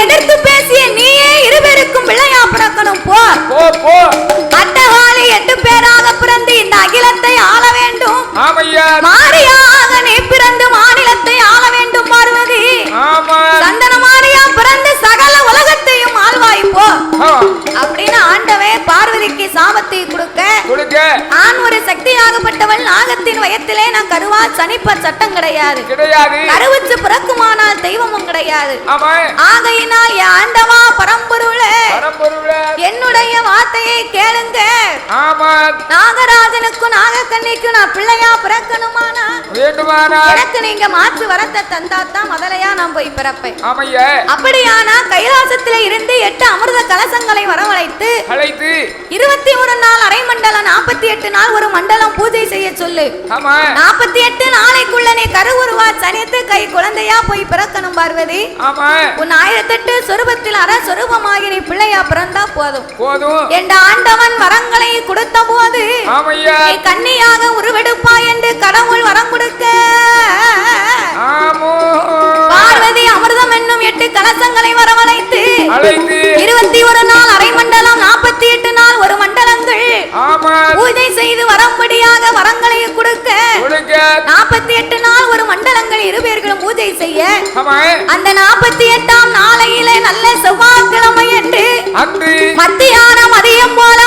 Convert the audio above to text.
எதிர்த்து பேசிய நீயே இருவருக்கும் பிள்ளையா பிறக்கணும் போ. போ அட்டகாலி எட்டு பேராக பிறந்து இந்த அகிலத்தை ஆள வேண்டும். மாரியாக நீ பிறந்து மாநிலத்தை ஆள வேண்டும் பார்வதி ஆமா நாகத்தின் வயத்திலே நான் கருவா சனிப்ப சட்டம் கிடையாது. கிடையாது. கருவுச்சு பிறக்குமானால் தெய்வமும் கிடையாது. ஆகையினால் என் ஆண்டவா பரம்பொருளே. என்னுடைய வார்த்தையை கேளுங்க. நாகராஜனுக்கும் நாகக்கண்ணிக்கும் நான் பிள்ளையா பிறக்கணுமானா? எனக்கு நீங்க மாற்று வரத்தை தந்தா தான் முதலையா நான் போய் பிறப்பேன். அப்படியானா கைலாசத்திலே இருந்து எட்டு அமிர்த கலசங்களை வரவழைத்து அழைத்து இருபத்தி ஒரு நாள் அரை மண்டலம் நாற்பத்தி எட்டு நாள் ஒரு மண்டலம் பூஜை செய்ய சொல்லு. நாற்பத்தி எட்டு நாளைக்குள்ள நீ கருவுருவா சனித்து கை குழந்தையா போய் பிறக்கணும் பார்வதி. உன் ஆயிரத்தெட்டு சொரூபத்தில் அற சொரூபமாகி நீ பிள்ளையா பிறந்தா போதும். போதும். என்ற ஆண்டவன் வரங்களை கொடுத்த போது நீ கன்னியாக உருவெடுப்பாய் என்று கடவுள் வரம் கொடுக்க. பார்வதி அமிர்தம் என்னும் எட்டு கலசங்களை வரவழைத்து அழைத்து செய்ய. அந்த நாற்பத்தி எட்டாம் நாளையிலே நல்ல செவ்வாய்க்கிழமை என்று மத்தியானம் அதிகம் போல